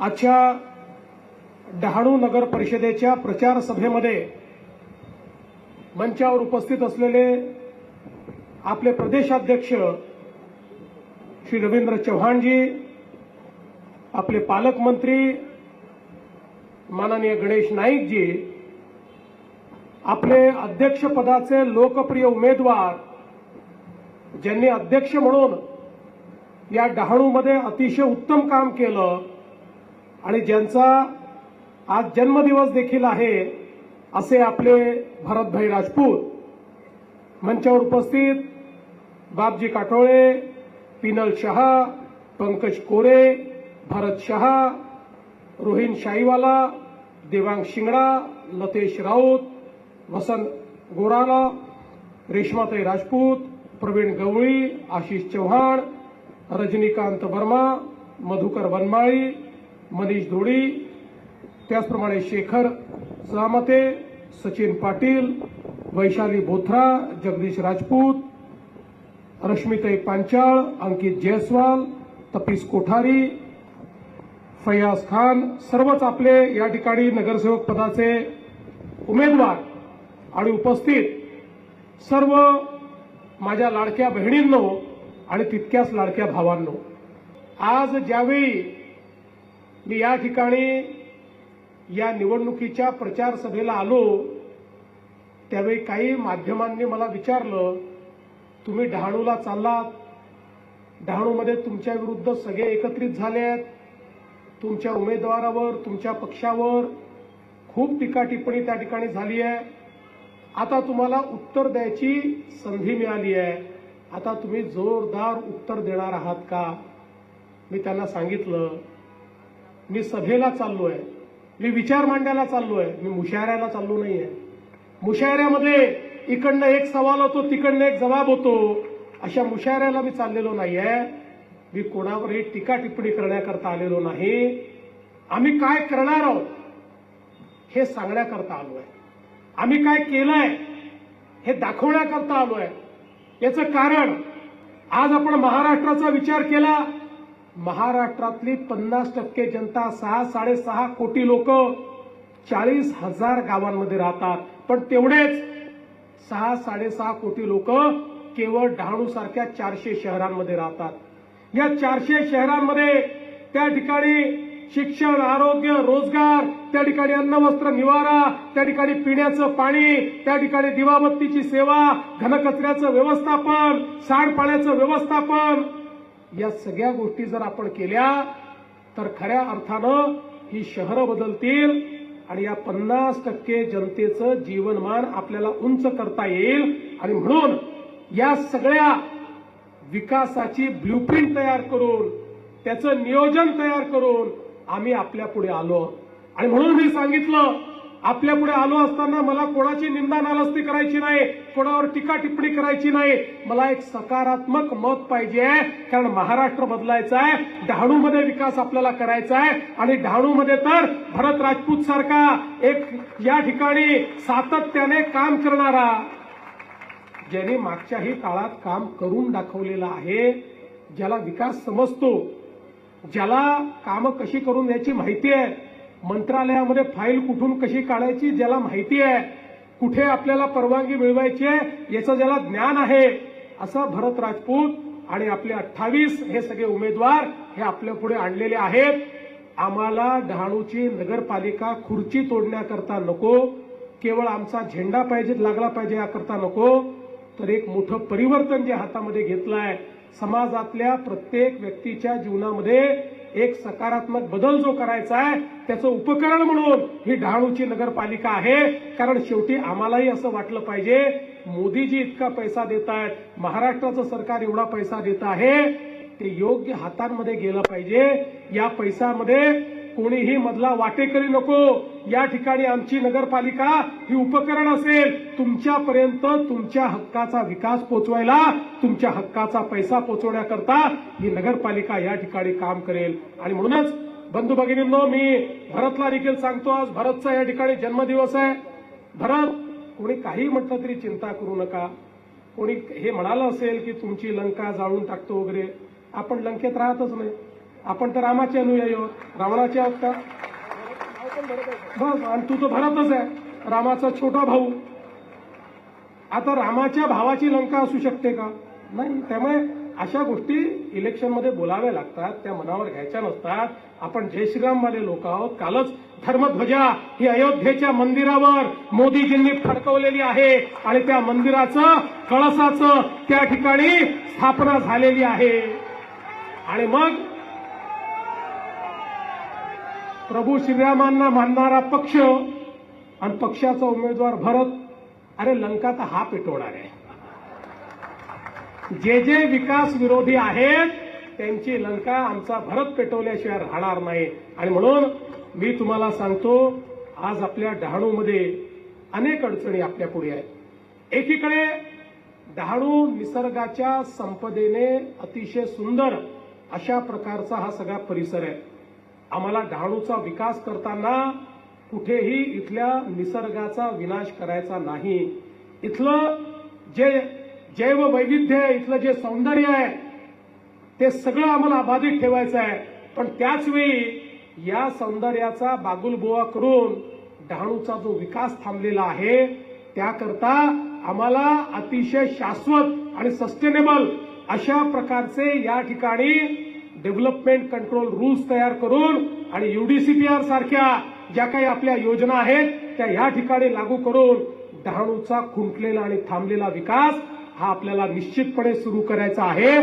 आजच्या डहाणू नगर परिषदेच्या प्रचार सभेमध्ये मंचावर उपस्थित असलेले आपले प्रदेशाध्यक्ष श्री रवींद्र चव्हाणजी आपले पालकमंत्री माननीय गणेश नाईकजी आपले अध्यक्षपदाचे लोकप्रिय उमेदवार ज्यांनी अध्यक्ष म्हणून या डहाणूमध्ये अतिशय उत्तम काम केलं आणि ज्यांचा आज जन्मदिवस देखील आहे असे आपले भरतभाई राजपूत मंचावर उपस्थित बापजी काटोळे पिनल शहा पंकज कोरे भरत शहा रोहिन शाईवाला देवांग शिंगडा लतेश राऊत वसंत गोराला रेश्माताई राजपूत प्रवीण गवळी आशिष चव्हाण रजनीकांत वर्मा मधुकर वनमाळी मनीष धोडी त्याचप्रमाणे शेखर सामते सचिन पाटील वैशाली बोथरा जगदीश राजपूत रश्मिताई पांचाळ अंकित जयस्वाल तपीस कोठारी फैयाज खान सर्वच आपले या ठिकाणी नगरसेवक पदाचे उमेदवार. आणि उपस्थित सर्व माझ्या लाडक्या बहिणींनो आणि तितक्याच लाडक्या भावांनो आज ज्यावेळी मी या ठिकाणी या निवडणुकीच्या प्रचार सभेला आलो त्यावेळी काही माध्यमांनी मला विचारलं तुम्ही डहाणूला चाललात? डहाणूमध्ये तुमच्या विरुद्ध सगळे एकत्रित झाले आहेत. तुमच्या उमेदवारावर तुमच्या पक्षावर खूप टीका टिप्पणी त्या ठिकाणी झाली आहे. आता तुम्हाला उत्तर द्यायची संधी मिळाली आहे. आता तुम्ही जोरदार उत्तर देणार आहात का? मी त्यांना सांगितलं मी सभेला चाललोय. मी विचार मांडायला चाललो आहे मी मुशायऱ्याला चाललो नाहीये. मुशायऱ्यामध्ये इकडनं एक सवाल होतो तिकडनं एक जबाब होतो. अशा मुशायऱ्याला मी चाललेलो नाहीये. मी कोणावरही टीका टिप्पणी करण्याकरता आलेलो नाही. आम्ही काय करणार आहोत हे सांगण्याकरता आहे आम्ही काय केलंय हे दाखवण्याकरता आलोय. याचं कारण आज आपण महाराष्ट्राचा विचार केला. महाराष्ट्रातली पन्नास टक्के जनता सहा साडेसहा कोटी लोक चाळीस हजार गावांमध्ये राहतात. पण तेवढेच सहा साडेसहा कोटी लोक केवळ डहाणू सारख्या चारशे शहरांमध्ये राहतात. या चारशे शहरांमध्ये त्या ठिकाणी शिक्षण आरोग्य रोजगार त्या ठिकाणी अन्न वस्त्र निवारा त्या ठिकाणी पिण्याचं पाणी त्या ठिकाणी दिवाबत्तीची सेवा घनकचऱ्याचं व्यवस्थापन सांडपाण्याचं व्यवस्थापन या सगळ्या गोष्टी जर आपण केल्या तर खऱ्या अर्थानं ही शहरं बदलतील आणि या पन्नास टक्के जनतेचं जीवनमान आपल्याला उंच करता येईल. आणि म्हणून या सगळ्या विकासाची ब्ल्यूप्रिंट तयार करून त्याचं नियोजन तयार करून आम्ही आपल्या पुढे आलो. आणि म्हणून मी सांगितलं आपल्या पुढे आलो असताना मला कोणाची निंदा नालस्ती करायची नाही कोणावर टीका टिप्पणी करायची नाही. मला एक सकारात्मक मत पाहिजे कारण महाराष्ट्र बदलायचा आहे डहाणूमध्ये विकास आपल्याला करायचा आहे आणि डहाणूमध्ये तर भरत राजपूत सारखा एक या ठिकाणी सातत्याने काम करणारा ज्याने मागच्याही काळात काम करून दाखवलेलं आहे ज्याला विकास समजतो ज्याला कामं कशी करून याची माहिती आहे मंत्रालयामध्ये फाईल कुठून कशी काढायची ज्याला माहिती आहे कुठे आपल्याला परवानगी मिळवायची आहे याचं ज्याला ज्ञान आहे असं भरत राजपूत आणि आपले अठ्ठावीस हे सगळे उमेदवार हे आपल्या पुढे आणलेले आहेत. आम्हाला डहाणूची नगरपालिका खुर्ची तोडण्याकरता नको केवळ आमचा झेंडा पाहिजे लागला पाहिजे याकरता नको. तर एक मोठं परिवर्तन जे हातामध्ये घेतलं आहे समाजातल्या प्रत्येक व्यक्तीच्या जीवनामध्ये एक सकारात्मक बदल जो करायचा आहे त्याचं उपकरण म्हणून ही डहाणूची नगरपालिका आहे. कारण शेवटी आम्हालाही असं वाटलं पाहिजे मोदीजी इतका पैसा देत आहेत महाराष्ट्राचं सरकार एवढा पैसा देत आहे ते योग्य हातांमध्ये गेलं पाहिजे. या पैशामध्ये कोणीही मधला वाटेकरी नको. या ठिकाणी आमची नगरपालिका ही उपकरण असेल. तुमच्यापर्यंत तुमच्या हक्काचा विकास पोचवायला तुमच्या हक्काचा पैसा पोचवण्याकरता ही नगरपालिका या ठिकाणी काम करेल. आणि म्हणूनच बंधू भगिनींनो मी भरतला देखील सांगतो आज भरतचा या ठिकाणी जन्मदिवस आहे. भरत कोणी काही म्हटलं तरी चिंता करू नका. कोणी हे म्हणालं असेल की तुमची लंका जाळून टाकतो वगैरे. आपण लंकेत राहतच नाही. आपण तर रामाचे अनुयायी आहोत. रावणाचे आहोत का? बस आणि तू तर भरतच आहे. रामाचा छोटा भाऊ. आता रामाच्या भावाची लंका असू शकते का? नाही त्यामुळे अशा गोष्टी इलेक्शनमध्ये बोलाव्या लागतात त्या मनावर घ्यायच्या नसतात. आपण जय श्रीरामवाले लोक आहोत. कालच धर्मध्वजा ही अयोध्येच्या मंदिरावर मोदीजींनी फडकवलेली आहे. आणि त्या मंदिराचं कळसाचं त्या ठिकाणी स्थापना झालेली आहे. आणि मग प्रभू श्रीरामांना मानणारा पक्ष आणि पक्षाचा उमेदवार भरत अरे लंका तर हा पेटवणार आहे. जे जे विकास विरोधी आहेत त्यांची लंका आमचा भरत पेटवल्याशिवाय राहणार नाही. आणि म्हणून मी तुम्हाला सांगतो आज आपल्या डहाणूमध्ये अनेक अडचणी आपल्या पुढे आहेत. एकीकडे डहाणू निसर्गाच्या संपदेने अतिशय सुंदर अशा प्रकारचा हा सगळा परिसर आहे. आम्हाला डहाणूचा विकास करताना कुठेही इथल्या निसर्गाचा विनाश करायचा नाही. इथलं जे जैव वैविध्य आहे इथलं जे सौंदर्य आहे ते सगळं आम्हाला अबाधित ठेवायचं आहे. पण त्याचवेळी या सौंदर्याचा बागुलबोवा करून डहाणूचा जो विकास थांबलेला आहे त्याकरता आम्हाला अतिशय शाश्वत आणि सस्टेनेबल अशा प्रकारचे या ठिकाणी डेव्हलपमेंट कंट्रोल रूल्स तयार करून आणि युडीसीपीआर सारख्या ज्या काही आपल्या योजना आहेत त्या या ठिकाणी लागू करून डहाणूचा खुंटलेला आणि थांबलेला विकास हा आपल्याला निश्चितपणे सुरू करायचा आहे.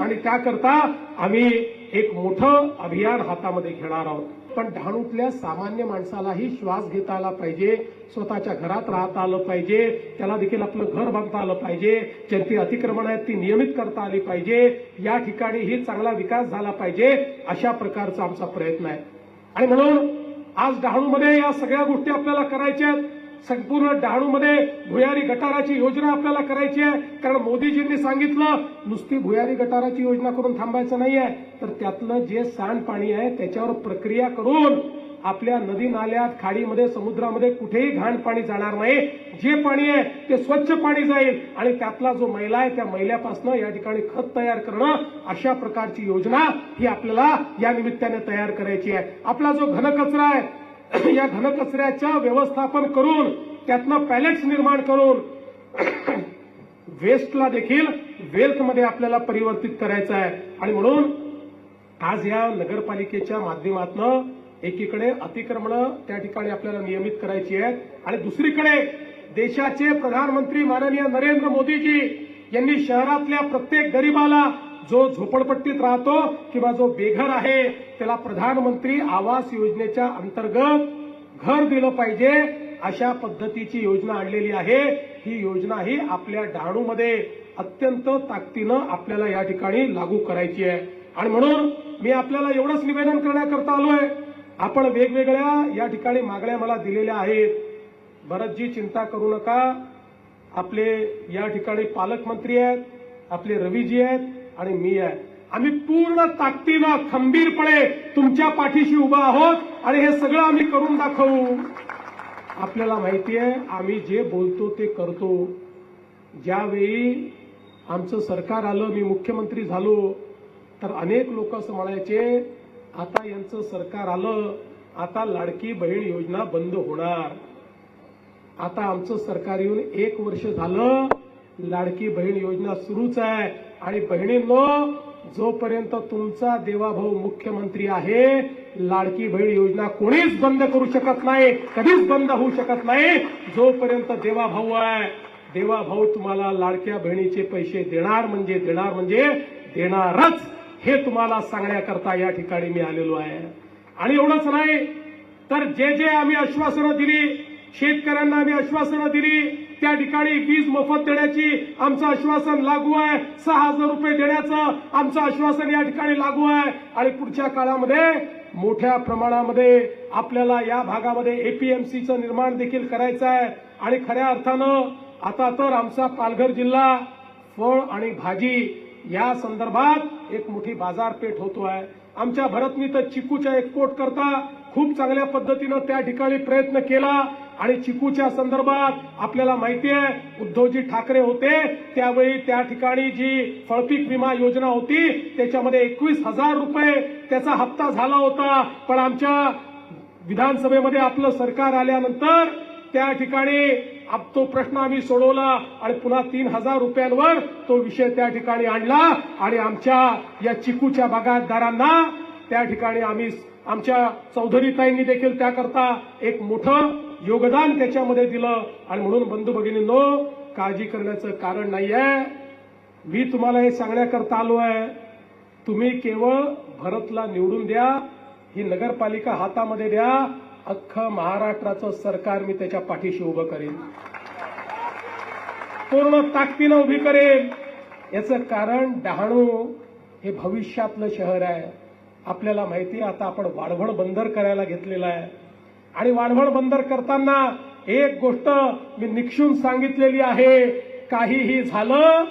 आणि त्याकरता आम्ही एक मोठं अभियान हातामध्ये घेणार आहोत. पण डहाणूतल्या सामान्य माणसालाही श्वास घेता आला पाहिजे स्वतःच्या घरात राहता आलं पाहिजे त्याला देखील आपलं घर बांधता आलं पाहिजे ज्यांची अतिक्रमण आहेत ती नियमित करता आली पाहिजे या ठिकाणीही चांगला विकास झाला पाहिजे अशा प्रकारचा आमचा प्रयत्न आहे. आणि म्हणून आज डहाणूमध्ये या सगळ्या गोष्टी आपल्याला करायच्या आहेत. संपूर्ण डहाणूमध्ये भुयारी गटाराची योजना आपल्याला करायची आहे. कारण मोदीजींनी सांगितलं नुसती भुयारी गटाराची योजना करून थांबायचं नाही आहे तर त्यातलं जे सांडपाणी आहे त्याच्यावर प्रक्रिया करून आपल्या नदी नाल्यात खाडीमध्ये समुद्रामध्ये कुठेही घाण पाणी जाणार नाही. जे पाणी आहे ते स्वच्छ पाणी जाईल. आणि त्यातला जो मैला आहे त्या मैल्यापासून या ठिकाणी खत तयार करणं अशा प्रकारची योजना ही आपल्याला या निमित्ताने तयार करायची आहे. आपला जो घनकचरा आहे या घनकचऱ्याच्या व्यवस्थापन करून त्यातनं पॅलेट्स निर्माण करून वेस्टला देखील वेल्थमध्ये आपल्याला परिवर्तित करायचं आहे. आणि म्हणून आज या नगरपालिकेच्या माध्यमातून एकीकडे अतिक्रमणं त्या ठिकाणी आपल्याला नियमित करायची आहेत. आणि दुसरीकडे देशाचे प्रधानमंत्री माननीय नरेंद्र मोदीजी यांनी शहरातल्या प्रत्येक गरीबाला जो झोपडपट्टीत राहतो किंवा जो बेघर आहे त्याला प्रधानमंत्री आवास योजनेच्या अंतर्गत घर दिलं पाहिजे अशा पद्धतीची योजना आणलेली आहे. ही योजना ही आपल्या डहाणूमध्ये अत्यंत ताकदीनं आपल्याला या ठिकाणी लागू करायची आहे. आणि म्हणून मी आपल्याला एवढंच निवेदन करण्याकरता आलोय. आपण वेगवेगळ्या या ठिकाणी मागण्या मला दिलेल्या आहेत. भरतजी चिंता करू नका. आपले या ठिकाणी पालकमंत्री आहेत आपले रवीजी आहेत. आणि मी आहे. आम्ही पूर्ण ताकदीनं खंबीरपणे तुमच्या पाठीशी उभा आहोत आणि हे सगळं आम्ही करून दाखवू. आपल्याला माहिती आहे आम्ही जे बोलतो ते करतो. ज्यावेळी आमचं सरकार आलं मी मुख्यमंत्री झालो तर अनेक लोक असं म्हणायचे आता यांचं सरकार आलं आता लाडकी बहीण योजना बंद होणार. आता आमचं सरकार येऊन एक वर्ष झालं लाडकी बहीण योजना सुरूच आहे. आणि बहिणींनो जोपर्यंत तुमचा देवाभाऊ मुख्यमंत्री आहे लाडकी बहीण योजना कोणीच बंद करू शकत नाही कधीच बंद होऊ शकत नाही. जोपर्यंत देवाभाऊ आहे देवाभाऊ तुम्हाला लाडक्या बहिणीचे पैसे देणार म्हणजे देणार म्हणजे देणारच. हे तुम्हाला सांगण्याकरता या ठिकाणी मी आलेलो आहे. आणि एवढंच नाही तर जे जे आम्ही आश्वासनं दिली शेतकऱ्यांना आम्ही आश्वासनं दिली त्या ठिकाणी वीज मोफत देण्याची आमचं आश्वासन लागू आहे. सहा हजार रुपये देण्याचं आमचं आश्वासन या ठिकाणी लागू आहे. आणि पुढच्या काळामध्ये मोठ्या प्रमाणामध्ये आपल्याला या भागामध्ये एपीएमसीचं निर्माण देखील करायचं आहे. आणि खऱ्या अर्थानं आता तर आमचा पालघर जिल्हा फळ आणि भाजी या संदर्भात एक मोठी बाजारपेठ होतो आहे. आमच्या भरतनी तर चिकूच्या एक्सपोर्ट करता खूप चांगल्या पद्धतीनं त्या ठिकाणी प्रयत्न केला. आणि चिकूच्या संदर्भात आपल्याला माहिती आहे उद्धवजी ठाकरे होते त्यावेळी त्या ठिकाणी जी फळपीक विमा योजना होती त्याच्यामध्ये एकवीस हजार रुपये त्याचा हप्ता झाला होता. पण आमच्या विधानसभेमध्ये आपलं सरकार आल्यानंतर त्या ठिकाणी आप- तो प्रश्न आम्ही सोडवला आणि पुन्हा तीन हजार रुपयांवर तो विषय त्या ठिकाणी आणला. आणि आमच्या या चिकूच्या बागायतदारांना त्या ठिकाणी आम्ही आमच्या चौधरीताईंनी देखील त्याकरता एक मोठं योगदान त्याच्यामध्ये दिलं. आणि म्हणून बंधू भगिनींनो काळजी करण्याचं कारण नाहीये. मी तुम्हाला हे सांगण्याकरता आलो आहे. तुम्ही केवळ भरतला निवडून द्या. ही नगरपालिका हातामध्ये द्या. अख्खं महाराष्ट्राचं सरकार मी त्याच्या पाठीशी उभं करेन. पूर्ण ताकदीनं उभी करेन. याचं कारण डहाणू हे भविष्यातलं शहर आहे. आपल्याला माहिती आहे आता आपण वाढवण बंदर करायला घेतलेलं आहे. आणि वाढवण बंदर करताना एक गोष्ट मी निक्षून सांगितलेली आहे. काहीही झालं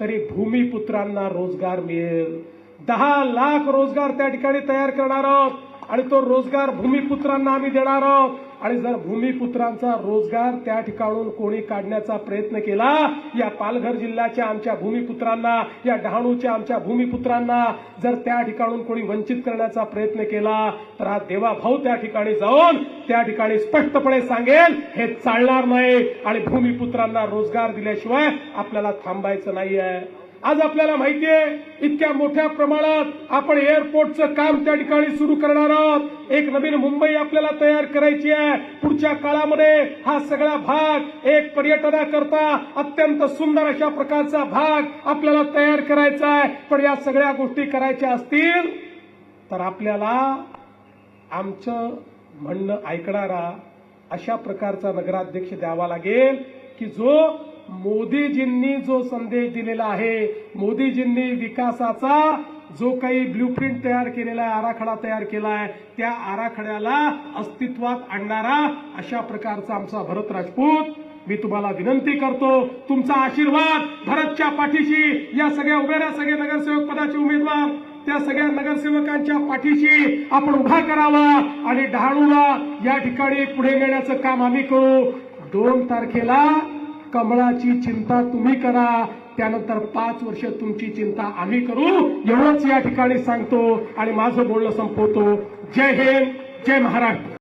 तरी भूमिपुत्रांना रोजगार मिळेल. दहा लाख रोजगार त्या ठिकाणी तयार करणार आहोत. आणि तो रोजगार भूमिपुत्रांना आम्ही देणार आहोत. आणि जर भूमिपुत्रांचा रोजगार त्या ठिकाणून कोणी काढण्याचा प्रयत्न केला या पालघर जिल्ह्याच्या आमच्या भूमिपुत्रांना या डहाणूच्या आमच्या भूमिपुत्रांना जर त्या ठिकाणून कोणी वंचित करण्याचा प्रयत्न केला तर हा देवाभाऊ त्या ठिकाणी जाऊन त्या ठिकाणी स्पष्टपणे सांगेल हे चालणार नाही. आणि भूमिपुत्रांना रोजगार दिल्याशिवाय आपल्याला थांबायचं नाही आहे आज आपल्याला माहिती आहे इतक्या मोठ्या प्रमाणात आपण एअरपोर्टचं काम त्या ठिकाणी सुरू करणार आहोत. एक नवीन मुंबई आपल्याला तयार करायची आहे. पुढच्या काळामध्ये हा सगळा भाग एक पर्यटनाकरता अत्यंत सुंदर अशा प्रकारचा भाग आपल्याला तयार करायचा आहे. पण या सगळ्या गोष्टी करायच्या असतील तर आपल्याला आमचं म्हणणं ऐकणारा अशा प्रकारचा नगराध्यक्ष द्यावा लागेल की जो मोदीजींनी जो संदेश दिलेला आहे मोदीजींनी विकासाचा जो काही ब्ल्यूप्रिंट तयार केलेला आहे आराखडा तयार केला आहे त्या आराखड्याला अस्तित्वात आणणारा अशा प्रकारचा आमचा भरत राजपूत. मी तुम्हाला विनंती करतो तुमचा आशीर्वाद भरतच्या पाठीशी या सगळ्या उभ्या सगळे नगरसेवक पदाचे उमेदवार त्या सगळ्या नगरसेवकांच्या पाठीशी आपण उभा करावा आणि डहाणूला या ठिकाणी पुढे नेण्याचं काम आम्ही करू. दोन तारखेला कमळाची चिंता तुम्ही करा. त्यानंतर पाच वर्ष तुमची चिंता आम्ही करू. एवढंच या ठिकाणी सांगतो आणि माझं बोलणं संपवतो. जय हिंद जय महाराष्ट्र.